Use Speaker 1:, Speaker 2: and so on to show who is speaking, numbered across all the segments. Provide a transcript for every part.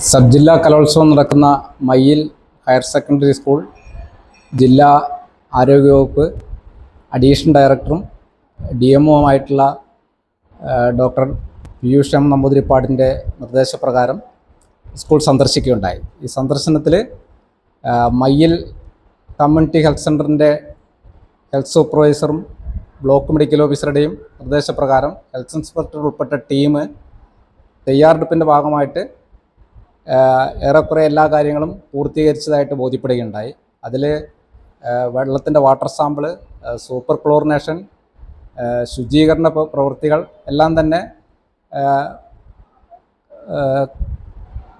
Speaker 1: Sub ജില്ലാ കലോത്സവം നടക്കുന്ന മയ്യിൽ ഹയർ സെക്കൻഡറി സ്കൂൾ ജില്ലാ ആരോഗ്യവകുപ്പ് അഡീഷണൽ ഡയറക്ടറും ഡി എമ്മുമായിട്ടുള്ള ഡോക്ടർ പീയൂഷ് എം നമ്പൂതിരിപ്പാടിന്റെ നിർദ്ദേശപ്രകാരം സ്കൂൾ സന്ദർശിക്കുകയുണ്ടായി. ഈ സന്ദർശനത്തിൽ മയ്യിൽ കമ്മ്യൂണിറ്റി ഹെൽത്ത് സെന്ററിന്റെ ഹെൽത്ത് സൂപ്പർവൈസറും ബ്ലോക്ക് മെഡിക്കൽ ഓഫീസറുടെയും നിർദ്ദേശപ്രകാരം ഹെൽത്ത് ഇൻസ്പെക്ടർ ഉൾപ്പെട്ട ടീം തയ്യാറെടുപ്പിന്റെ ഭാഗമായിട്ട് ഏറെക്കുറെ എല്ലാ കാര്യങ്ങളും പൂർത്തീകരിച്ചതായിട്ട് ബോധ്യപ്പെടുകയുണ്ടായി. അതിൽ വെള്ളത്തിന്റെ വാട്ടർ സാമ്പിൾ സൂപ്പർ ക്ലോറിനേഷൻ ശുചീകരണ പ്ര- പ്രവൃത്തികൾ എല്ലാം തന്നെ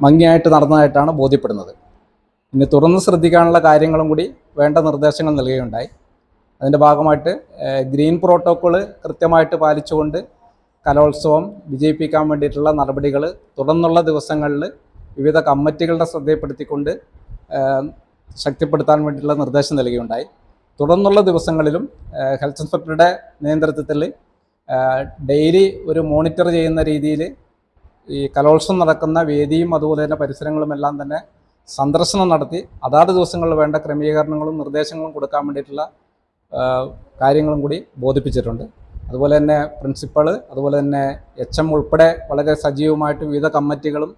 Speaker 1: ഭംഗിയായിട്ട് നടന്നതായിട്ടാണ് ബോധ്യപ്പെടുന്നത്. ഇനി തുറന്ന് ശ്രദ്ധിക്കാനുള്ള കാര്യങ്ങളും കൂടി വേണ്ട നിർദ്ദേശങ്ങൾ നൽകുകയുണ്ടായി. അതിന്റെ ഭാഗമായിട്ട് ഗ്രീൻ പ്രോട്ടോക്കോൾ കൃത്യമായിട്ട് പാലിച്ചുകൊണ്ട് കലോത്സവം വിജയിപ്പിക്കാൻ വേണ്ടിയിട്ടുള്ള നടപടികൾ തുടർന്നുള്ള ദിവസങ്ങളിൽ വിവിധ കമ്മിറ്റികളുടെ ശ്രദ്ധയിൽപ്പെടുത്തിക്കൊണ്ട് ആഹ് ശക്തിപ്പെടുത്താൻ വേണ്ടിയിട്ടുള്ള നിർദ്ദേശം നൽകുകയുണ്ടായി തുടർന്നുള്ള ദിവസങ്ങളിലും ഹെൽത്ത് ഇൻസ്പെക്ടറുടെ നേതൃത്വത്തിൽ ഡെയിലി ഒരു മോണിറ്റർ ചെയ്യുന്ന രീതിയിൽ ഈ കലോത്സവം നടക്കുന്ന വേദിയും അതുപോലെ തന്നെ പരിസരങ്ങളുമെല്ലാം തന്നെ സന്ദർശനം നടത്തി അതാത് ദിവസങ്ങളിൽ വേണ്ട ക്രമീകരണങ്ങളും നിർദ്ദേശങ്ങളും കൊടുക്കാൻ വേണ്ടിയിട്ടുള്ള കാര്യങ്ങളും കൂടി ബോധിപ്പിച്ചിട്ടുണ്ട്. അതുപോലെ തന്നെ പ്രിൻസിപ്പൾ അതുപോലെ തന്നെ എച്ച് എം ഉൾപ്പെടെ വളരെ സജീവമായിട്ട് വിവിധ കമ്മിറ്റികളും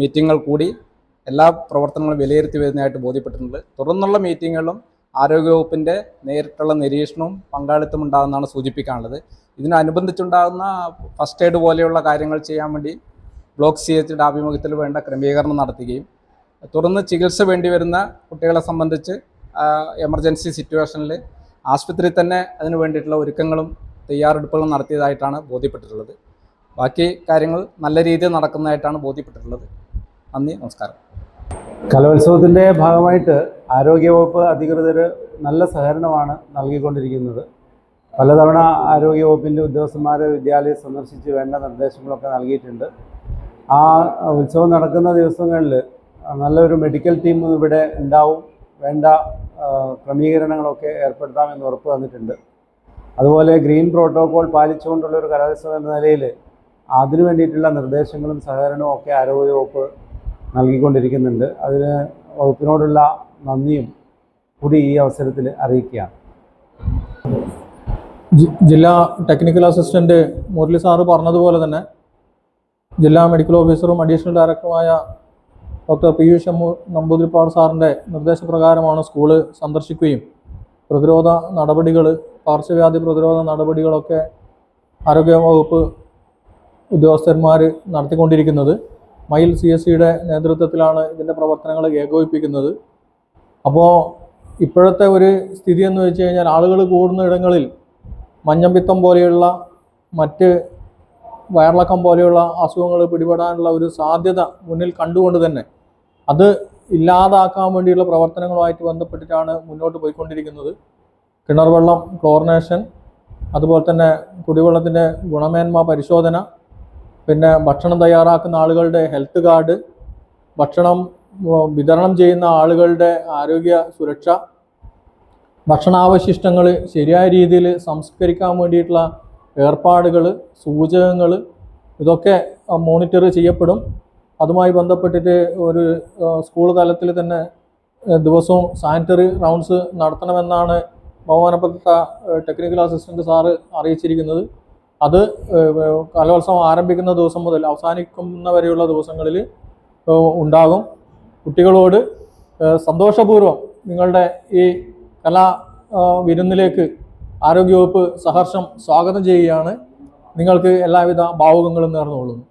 Speaker 1: മീറ്റിങ്ങൾ കൂടി എല്ലാ പ്രവർത്തനങ്ങളും വിലയിരുത്തി വരുന്നതായിട്ട് ബോധ്യപ്പെട്ടിട്ടുണ്ട്. തുടർന്നുള്ള മീറ്റിങ്ങുകളും ആരോഗ്യവകുപ്പിന്റെ നേരിട്ടുള്ള നിരീക്ഷണവും പങ്കാളിത്തം ഉണ്ടാകുന്നതാണ് സൂചിപ്പിക്കാനുള്ളത്. ഇതിനനുബന്ധിച്ചുണ്ടാകുന്ന ഫസ്റ്റ് എയ്ഡ് പോലെയുള്ള കാര്യങ്ങൾ ചെയ്യാൻ വേണ്ടി ബ്ലോക്ക് സി എച്ച് ആഭിമുഖ്യത്തിൽ വേണ്ട ക്രമീകരണം നടത്തുകയും തുടർന്ന് ചികിത്സ വേണ്ടി വരുന്ന കുട്ടികളെ സംബന്ധിച്ച് എമർജൻസി സിറ്റുവേഷനിൽ ആശുപത്രിയിൽ തന്നെ അതിന് വേണ്ടിയിട്ടുള്ള ഒരുക്കങ്ങളും തയ്യാറെടുപ്പുകളും നടത്തിയതായിട്ടാണ് ബോധ്യപ്പെട്ടിട്ടുള്ളത്. ബാക്കി കാര്യങ്ങൾ നല്ല രീതിയിൽ നടക്കുന്നതായിട്ടാണ് ബോധ്യപ്പെട്ടിട്ടുള്ളത്. നന്ദി നമസ്കാരം.
Speaker 2: കലോത്സവത്തിന്റെ ഭാഗമായിട്ട് ആരോഗ്യവകുപ്പ് അധികൃതർ നല്ല സഹകരണമാണ് നൽകിക്കൊണ്ടിരിക്കുന്നത്. പലതവണ ആരോഗ്യവകുപ്പിന്റെ ഉദ്യോഗസ്ഥന്മാർ വിദ്യാലയം സന്ദർശിച്ച് വേണ്ട നിർദ്ദേശങ്ങളൊക്കെ നൽകിയിട്ടുണ്ട്. ആ ഉത്സവം നടക്കുന്ന ദിവസങ്ങളിൽ നല്ലൊരു മെഡിക്കൽ ടീം ഇവിടെ ഉണ്ടാവും. വേണ്ട ക്രമീകരണങ്ങളൊക്കെ ഏർപ്പെടുത്താമെന്ന് ഉറപ്പ് തന്നിട്ടുണ്ട്. അതുപോലെ ഗ്രീൻ പ്രോട്ടോകോൾ പാലിച്ചുകൊണ്ടുള്ള ഒരു കലോത്സവം എന്ന നിലയിൽ അതിനു വേണ്ടിയിട്ടുള്ള നിർദ്ദേശങ്ങളും സഹകരണവും ഒക്കെ ആരോഗ്യ വകുപ്പ് നൽകിക്കൊണ്ടിരിക്കുന്നുണ്ട്. അതിന് വകുപ്പിനോടുള്ള നന്ദിയും കൂടി ഈ അവസരത്തിൽ അറിയിക്കുകയാണ്.
Speaker 3: ജില്ലാ ടെക്നിക്കൽ അസിസ്റ്റന്റ് മുരളി സാറ് പറഞ്ഞതുപോലെ തന്നെ ജില്ലാ മെഡിക്കൽ ഓഫീസറും അഡീഷണൽ ഡയറക്ടറുമായ ഡോക്ടർ പീയൂഷ് എം നമ്പൂതിരിപ്പാട് സാറിന്റെ നിർദ്ദേശപ്രകാരമാണ് സ്കൂൾ സന്ദർശിക്കുകയും പ്രതിരോധ നടപടികൾ പാർശ്വവ്യാധി പ്രതിരോധ നടപടികളൊക്കെ ആരോഗ്യ വകുപ്പ് ഉദ്യോഗസ്ഥന്മാർ നടത്തിക്കൊണ്ടിരിക്കുന്നത്. മയിൽ സി എസ് സിയുടെ നേതൃത്വത്തിലാണ് ഇതിന്റെ പ്രവർത്തനങ്ങൾ ഏകോപിപ്പിക്കുന്നത്. അപ്പോൾ ഇപ്പോഴത്തെ ഒരു സ്ഥിതി എന്ന് വെച്ച് കഴിഞ്ഞാൽ ആളുകൾ കൂടുന്ന ഇടങ്ങളിൽ മഞ്ഞമ്പിത്തം പോലെയുള്ള മറ്റ് വയറിളക്കം പോലെയുള്ള അസുഖങ്ങൾ പിടിപെടാനുള്ള ഒരു സാധ്യത മുന്നിൽ കണ്ടുകൊണ്ട് തന്നെ അത് ഇല്ലാതാക്കാൻ വേണ്ടിയുള്ള പ്രവർത്തനങ്ങളുമായിട്ട് ബന്ധപ്പെട്ടിട്ടാണ് മുന്നോട്ട് പോയിക്കൊണ്ടിരിക്കുന്നത്. കിണർ വെള്ളം ക്ലോറിനേഷൻ അതുപോലെ തന്നെ കുടിവെള്ളത്തിന്റെ ഗുണമേന്മ പരിശോധന പിന്നെ ഭക്ഷണം തയ്യാറാക്കുന്ന ആളുകളുടെ ഹെൽത്ത് കാർഡ് ഭക്ഷണം വിതരണം ചെയ്യുന്ന ആളുകളുടെ ആരോഗ്യ സുരക്ഷ ഭക്ഷണാവശിഷ്ടങ്ങൾ ശരിയായ രീതിയിൽ സംസ്കരിക്കാൻ വേണ്ടിയിട്ടുള്ള ഏർപ്പാടുകൾ സൂചകങ്ങൾ ഇതൊക്കെ മോണിറ്റർ ചെയ്യപ്പെടും. അതുമായി ബന്ധപ്പെട്ടിട്ട് ഒരു സ്കൂൾ തലത്തിൽ തന്നെ ദിവസവും സാനിറ്ററി റൗണ്ട്സ് നടത്തണമെന്നാണ് ബഹുമാനപ്പെട്ട ടെക്നിക്കൽ അസിസ്റ്റന്റ് സാറ് അറിയിച്ചിരിക്കുന്നത്. അത് കലോത്സവം ആരംഭിക്കുന്ന ദിവസം മുതൽ അവസാനിക്കുന്ന വരെയുള്ള ദിവസങ്ങളിൽ ഉണ്ടാകും. കുട്ടികളോട് സന്തോഷപൂർവം നിങ്ങളുടെ ഈ കലാ വിരുന്നിലേക്ക് ആരോഗ്യവകുപ്പ് സഹർഷം സ്വാഗതം ചെയ്യുകയാണ്. നിങ്ങൾക്ക് എല്ലാവിധ ഭാവുകങ്ങളും നേർന്നുകൊള്ളുന്നു.